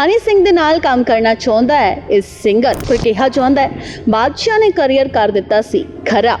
ਹਨੀ ਸਿੰਘ ਦੇ ਨਾਲ ਕੰਮ ਕਰਨਾ ਚਾਹੁੰਦਾ ਹੈ, ਇਸ ਸਿੰਗਰ ਪਰ ਕਿਹਾ ਚਾਹੁੰਦਾ ਹੈ, ਬਾਦਸ਼ਾਹ ਨੇ ਕੈਰੀਅਰ ਕਰ ਦਿੱਤਾ ਸੀ, ਖਰਾ।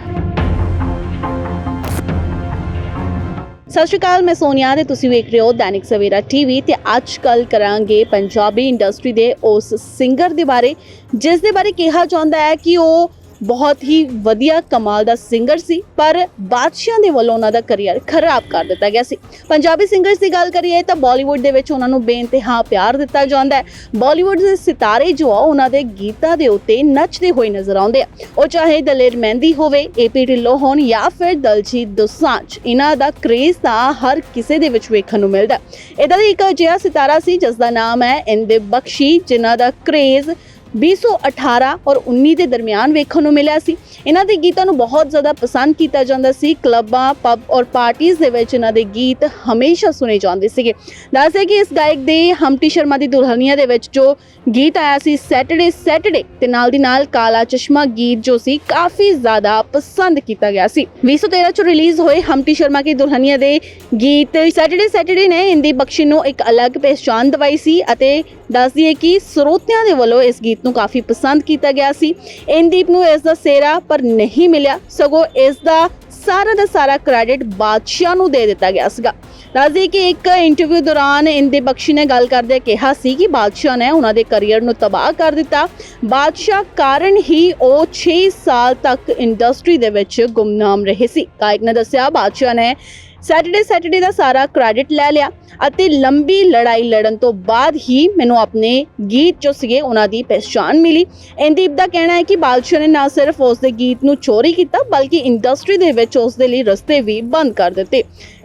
ਸਤਿ ਸ਼੍ਰੀ ਅਕਾਲ, ਮੈਂ ਸੋਨੀਆ ਤੇ ਤੁਸੀਂ ਵੇਖ ਰਹੇ ਹੋ ਦੈਨਿਕ ਸਵੇਰਾ ਟੀਵੀ ਤੇ ਅੱਜ ਕੱਲ ਕਰਾਂਗੇ ਪੰਜਾਬੀ ਇੰਡਸਟਰੀ ਦੇ ਉਸ ਸਿੰਗਰ ਦੇ ਬਾਰੇ, ਜਿਸ ਦੇ ਬਾਰੇ ਕਿਹਾ ਜਾਂਦਾ ਹੈ ਕਿ ਉਹ ਬਹੁਤ ਹੀ ਵਧੀਆ ਕਮਾਲ ਦਾ ਸਿੰਗਰ ਸੀ, ਪਰ ਬਾਦਸ਼ਾਹ ਦੇ ਵੱਲੋਂ ਉਹਨਾਂ ਦਾ ਕੈਰੀਅਰ ਖਰਾਬ ਕਰ ਦਿੱਤਾ ਗਿਆ ਸੀ। ਪੰਜਾਬੀ ਸਿੰਗਰਸ ਦੀ ਗੱਲ ਕਰੀਏ ਤਾਂ ਬਾਲੀਵੁੱਡ ਦੇ ਵਿੱਚ ਉਹਨਾਂ ਨੂੰ ਬੇਇੰਤਹਾ ਪਿਆਰ ਦਿੱਤਾ ਜਾਂਦਾ ਹੈ। ਬਾਲੀਵੁੱਡ ਦੇ ਸਿਤਾਰੇ ਜੋ ਆ, ਉਹਨਾਂ ਦੇ ਗੀਤਾਂ ਦੇ ਉੱਤੇ ਨੱਚਦੇ ਹੋਏ ਨਜ਼ਰ ਆਉਂਦੇ ਆ। ਉਹ ਚਾਹੇ ਦਲੇਰ ਮਹਿੰਦੀ ਹੋਵੇ ਏਪੀ ਢਿੱਲੋਂ ਹੋਣ ਜਾਂ ਫਿਰ ਦਲਜੀਤ ਦੋਸਾਂਝ, ਇਹਨਾਂ ਦਾ ਕ੍ਰੇਜ਼ ਤਾਂ ਹਰ ਕਿਸੇ ਦੇ ਵਿੱਚ ਵੇਖਣ ਨੂੰ ਮਿਲਦਾ ਇਹਦਾ ਦਾ ਇੱਕ ਅਜਿਹਾ ਸਿਤਾਰਾ ਸੀ ਜਿਸ ਦਾ ਨਾਮ ਹੈ ਇੰਦੇ ਬਖਸ਼ੀ, ਜਿਨ੍ਹਾਂ ਦਾ ਕ੍ਰੇਜ਼ 2018 ਔਰ 19 ਦੇ ਦਰਮਿਆਨ ਵੇਖਣ ਨੂੰ ਮਿਲਿਆ ਸੀ। ਇਹਨਾਂ ਦੇ ਗੀਤਾਂ ਨੂੰ ਬਹੁਤ ਜ਼ਿਆਦਾ ਪਸੰਦ ਕੀਤਾ ਜਾਂਦਾ ਸੀ। ਕਲੱਬਾਂ, ਪਬ ਔਰ ਪਾਰਟੀਆਂ ਦੇ ਵਿੱਚ ਇਹਨਾਂ ਦੇ ਗੀਤ ਹਮੇਸ਼ਾ ਸੁਣੇ ਜਾਂਦੇ ਸੀਗੇ। ਦੱਸਦੇ ਕਿ ਇਸ ਗਾਇਕ ਦੇ ਹਮਟੀ ਸ਼ਰਮਾ ਦੀ ਦੁਲਹਨੀਆ ਦੇ ਵਿੱਚ ਜੋ ਗੀਤ ਆਇਆ ਸੀ ਸੈਟਰਡੇ ਸੈਟਰਡੇ ਤੇ ਨਾਲ ਦੀ ਨਾਲ ਕਾਲਾ ਚਸ਼ਮਾ ਗੀਤ ਜੋ ਸੀ, ਕਾਫੀ ਜ਼ਿਆਦਾ ਪਸੰਦ ਕੀਤਾ ਗਿਆ ਸੀ। 2013 ਚ ਰਿਲੀਜ਼ ਹੋਏ ਹਮਟੀ ਸ਼ਰਮਾ ਕੀ ਦੁਲਹਨੀਆ ਦੇ ਗੀਤ ਸੈਟਰਡੇ ਸੈਟਰਡੇ ਨੇ ਇੰਦੀ ਬਖਸ਼ੀ ਨੂੰ ਇੱਕ ਅਲੱਗ ਪਹਿਚਾਨ ਦਵਾਈ ਸੀ ਅਤੇ ਦੱਸ ਦਈਏ ਕਿ ਸਰੋਤਿਆਂ ਦੇ ਵੱਲੋਂ ਇਸ ਗੀਤ ਨੂੰ ਕਾਫੀ ਪਸੰਦ ਕੀਤਾ ਗਿਆ ਸੀ। ਇਨਦੀਪ ਨੂੰ ਇਸ ਦਾ ਸੇਰਾ ਪਰ ਨਹੀਂ ਮਿਲਿਆ। ਸਗੋਂ ਇਸ ਦਾ ਸਾਰਾ ਦਾ ਸਾਰਾ ਕ੍ਰੈਡਿਟ ਬਾਦਸ਼ਾਹ ਨੂੰ ਦੇ ਦਿੱਤਾ ਗਿਆ ਸੀਗਾ। ਦੱਸ ਕਿ ਇੱਕ ਇੰਟਰਵਿਊ ਦੌਰਾਨ ਇੰਦੇ ਬਖਸ਼ੀ ਨੇ ਗੱਲ ਕਰਦੇ ਕਿਹਾ ਸੀ ਕਿ ਬਾਦਸ਼ਾਹ ਨੇ ਉਹਨਾਂ ਦੇ ਕੈਰੀਅਰ ਨੂੰ ਤਬਾਹ ਕਰ ਦਿੱਤਾ। ਬਾਦਸ਼ਾਹ ਕਾਰਨ ਹੀ ਉਹ 6 ਸਾਲ ਤੱਕ ਇੰਡਸਟਰੀ ਦੇ ਵਿੱਚ ਗੁੰਮਨਾਮ ਰਹੇ ਸੀ। ਗਾਇਕ ਨੇ ਦੱਸਿਆ, ਬਾਦਸ਼ਾਹ ਨੇ ਸੈਟਰਡੇ ਸੈਟਰਡੇ ਦਾ ਸਾਰਾ ਕ੍ਰੈਡਿਟ ਲੈ ਲਿਆ ਅਤੇ ਲੰਬੀ ਲੜਾਈ ਲੜਨ ਤੋਂ ਬਾਅਦ ਹੀ ਮੈਨੂੰ ਆਪਣੇ ਗੀਤ ਜੋ ਸੀਗੇ ਉਹਨਾਂ ਦੀ ਪਛਾਣ ਮਿਲੀ। ਇੰਦੀਪ ਦਾ ਕਹਿਣਾ ਹੈ ਕਿ ਬਾਦਸ਼ਾਹ ਨੇ ਨਾ ਸਿਰਫ ਉਸ ਦੇ ਗੀਤ ਨੂੰ ਚੋਰੀ ਕੀਤਾ, ਬਲਕਿ ਇੰਡਸਟਰੀ ਦੇ ਵਿੱਚ ਉਸ ਦੇ ਲਈ ਰਸਤੇ ਵੀ ਬੰਦ ਕਰ ਦਿੱਤੇ।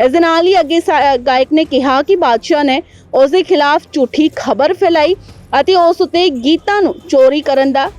ਇਸ ਦੇ ਨਾਲ ਹੀ ਅੱਗੇ ਸਾ- ਗਾਇਕ ਨੇ ਕਿਹਾ ਕਿ ਬਾਦਸ਼ਾਹ ਨੇ ਉਸ ਦੇ ਖਿਲਾਫ ਝੂਠੀ ਖਬਰ ਫੈਲਾਈ ਅਤੇ ਉਸ ਉਤੇ ਗੀਤਾਂ ਨੂੰ ਚੋਰੀ ਕਰਨ ਦਾ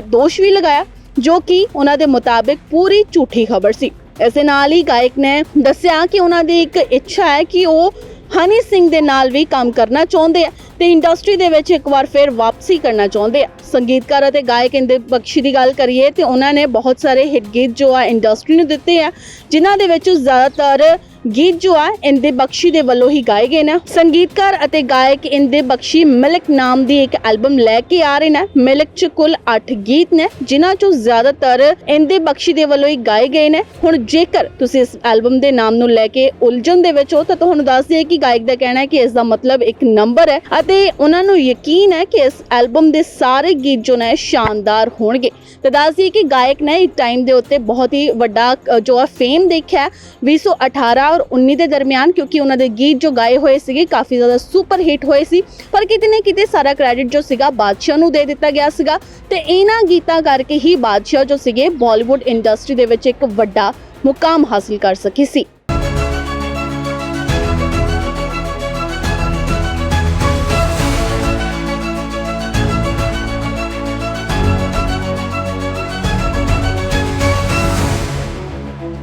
ਦੋਸ਼ ਵੀ ਲਗਾਇਆ, ਜੋ ਕਿ ਉਹਨਾਂ ਦੇ ਮੁਤਾਬਿਕ ਪੂਰੀ ਝੂਠੀ ਖਬਰ ਸੀ। ਇਸ ਦੇ ਨਾਲ ਹੀ ਗਾਇਕ ਨੇ ਦੱਸਿਆ ਕਿ ਉਹਨਾਂ ਦੀ ਇੱਕ ਇੱਛਾ ਹੈ ਕਿ ਉਹ ਹਨੀ ਸਿੰਘ ਦੇ ਨਾਲ ਵੀ ਕੰਮ ਕਰਨਾ ਚਾਹੁੰਦੇ ਆ ਤੇ ਇੰਡਸਟਰੀ ਦੇ ਵਿੱਚ ਇੱਕ ਵਾਰ ਫਿਰ ਵਾਪਸੀ ਕਰਨਾ ਚਾਹੁੰਦੇ ਆ। ਸੰਗੀਤਕਾਰ ਅਤੇ ਗਾਇਕ ਇੰਦੇ ਬਖਸ਼ੀ ਦੀ ਗੱਲ ਕਰੀਏ ਤੇ ਉਹਨਾਂ ਨੇ ਬਹੁਤ ਸਾਰੇ ਹਿੱਟ ਗੀਤ ਜੋ ਆ ਇੰਡਸਟਰੀ ਨੂੰ ਦਿੱਤੇ ਆ, ਜਿਨ੍ਹਾਂ ਦੇ ਵਿੱਚ ਜ਼ਿਆਦਾਤਰ ਗੀਤ ਜੋ ਆ ਇੰਦੇ ਬਖਸ਼ੀ ਦੇ ਵੱਲੋਂ ਹੀ ਗਾਏ ਗਏ ਨੇ। ਸੰਗੀਤਕਾਰ ਅਤੇ ਗਾਇਕ ਇੰਦੇ ਬਖਸ਼ੀ ਮਿਲਕ ਨਾਮ ਦੀ ਇੱਕ ਐਲਬਮ ਲੈ ਕੇ ਆ ਰਹੇ ਨੇ। ਮਿਲਕ ਚ ਕੁੱਲ 8 ਗੀਤ ਨੇ, ਜਿਨ੍ਹਾਂ ਚੋਂ ਜ਼ਿਆਦਾਤਰ ਇੰਦੇ ਬਖਸ਼ੀ ਦੇ ਵੱਲੋਂ ਹੀ ਗਾਏ ਗਏ ਨੇ। ਹੁਣ ਜੇਕਰ ਤੁਸੀਂ ਇਸ ਐਲਬਮ ਦੇ ਨਾਮ ਨੂੰ ਲੈ ਕੇ ਉਲਝਣ ਦੇ ਵਿੱਚ ਹੋ, ਤਾਂ ਤੁਹਾਨੂੰ ਦੱਸ ਦਈਏ ਕਿ ਗਾਇਕ ਦਾ ਕਹਿਣਾ ਹੈ ਕਿ ਇਸ ਦਾ ਮਤਲਬ ਇੱਕ ਨੰਬਰ ਹੈ ਅਤੇ ਉਹਨਾਂ ਨੂੰ ਯਕੀਨ ਹੈ ਕਿ ਇਸ ਐਲਬਮ ਦੇ ਸਾਰੇ ਗੀਤ ਜੋ ਨੇ, ਸ਼ਾਨਦਾਰ ਹੋਣਗੇ। ਤੇ ਦੱਸ ਦਈਏ ਕਿ ਗਾਇਕ ਨੇ ਇੱਕ ਟਾਈਮ ਦੇ ਉੱਤੇ ਬਹੁਤ ਹੀ ਵੱਡਾ ਜੋ ਹੈ ਫੇਮ ਦੇਖਿਆ ਹੈ। 2018 ਔਰ 19 ਦੇ ਦਰਮਿਆਨ, ਕਿਉਂਕਿ ਉਹਨਾਂ ਦੇ ਗੀਤ ਜੋ ਗਾਏ ਹੋਏ ਸੀਗੇ, ਕਾਫੀ ਜ਼ਿਆਦਾ ਸੁਪਰ ਹਿੱਟ ਹੋਏ ਸੀ। ਪਰ ਕਿਤੇ ਨਾ ਕਿਤੇ ਸਾਰਾ ਕ੍ਰੈਡਿਟ ਜੋ ਸੀਗਾ, ਬਾਦਸ਼ਾਹ ਨੂੰ ਦੇ ਦਿੱਤਾ ਗਿਆ ਸੀਗਾ। ਤੇ ਇਹਨਾਂ ਗੀਤਾਂ ਕਰਕੇ ਹੀ ਬਾਦਸ਼ਾਹ ਜੋ ਸੀਗੇ ਬਾਲੀਵੁੱਡ ਇੰਡਸਟਰੀ ਦੇ ਵਿੱਚ ਇੱਕ ਵੱਡਾ ਮੁਕਾਮ ਹਾਸਿਲ ਕਰ ਸਕੀ ਸੀ।